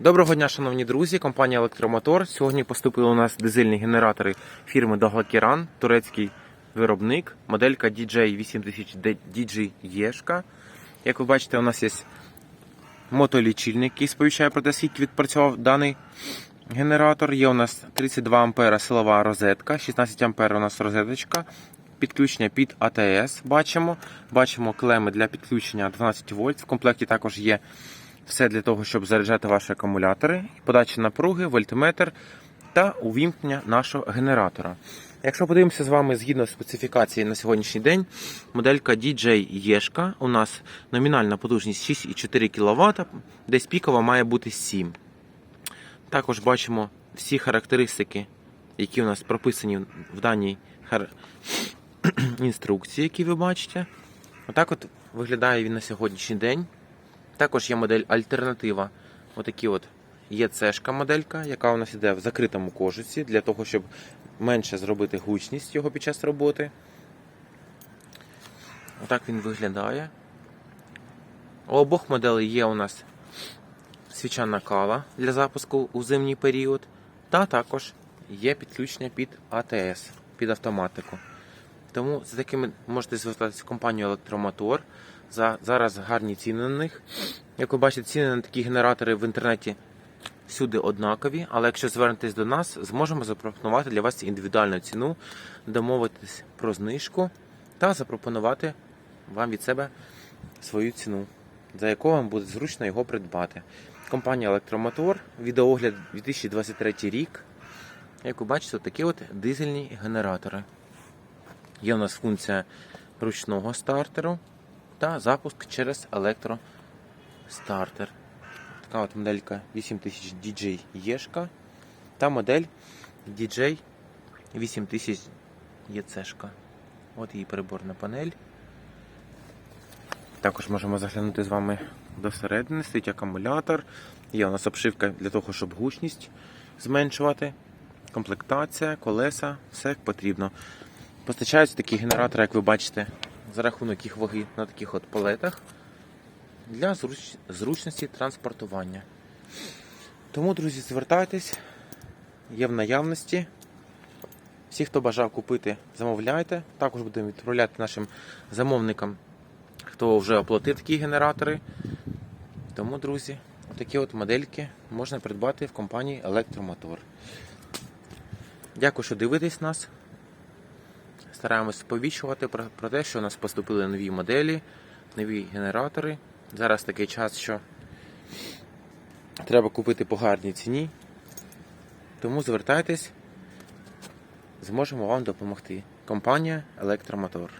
Доброго дня, шановні друзі, компанія Електромотор. Сьогодні поступили у нас дизельні генератори фірми Доглакеран, турецький виробник, моделька DJ 8000 DJ Єшка. Як ви бачите, у нас є мотолічильник, який сповіщає про те, скільки відпрацював даний генератор. Є у нас 32 ампера силова розетка, 16 ампер у нас розеточка. Підключення під АТС бачимо. Бачимо клеми для підключення 12 вольт. В комплекті також є все для того, щоб заряджати ваші акумулятори, подача напруги, вольтметр та увімкнення нашого генератора. Якщо подивимося з вами згідно специфікації на сьогоднішній день, моделька DJ Єшка у нас номінальна потужність 6,4 кВт, десь пікова має бути 7. Також бачимо всі характеристики, які у нас прописані в даній хар... інструкції, які ви бачите. Отак от виглядає він на сьогоднішній день. Також є модель альтернатива. Отакі от є цешка моделька, яка у нас йде в закритому кожуці, для того, щоб менше зробити гучність його під час роботи. Отак він виглядає. У обох моделей є у нас свічана кава для запуску у зимній період. Та також є підключення під АТС, під автоматику. Тому за такими можете звертатися в компанію Електромотор. За, зараз гарні ціни на них. Як ви бачите, ціни на такі генератори в інтернеті всюди однакові, але якщо звернетесь до нас, зможемо запропонувати для вас індивідуальну ціну, домовитись про знижку та запропонувати вам від себе свою ціну, за яку вам буде зручно його придбати. Компанія Електромотор, відеоогляд 2023 рік. Як ви бачите, такі от дизельні генератори. Є у нас функція ручного стартеру та запуск через електростартер. Така от моделька 8000 DJ Єшка та модель DJ 8000 ЄЦшка. От її переборна панель. Також можемо заглянути з вами до середини, стоїть акумулятор. Є у нас обшивка для того, щоб гучність зменшувати. Комплектація, колеса, все як потрібно. Постачаються такі генератори, як ви бачите, за рахунок їх ваги на таких от палетах для зруч... зручності транспортування. Тому, друзі, звертайтесь, є в наявності. Всі, хто бажав купити, замовляйте. Також будемо відправляти нашим замовникам, хто вже оплатив такі генератори. Тому, друзі, такі от модельки можна придбати в компанії Електромотор. Дякую, що дивитесь нас. Стараємось сповіщувати про, про те, що у нас поступили нові моделі, нові генератори. Зараз такий час, що треба купити по гарній ціні. Тому звертайтесь, зможемо вам допомогти. Компанія Електромотор.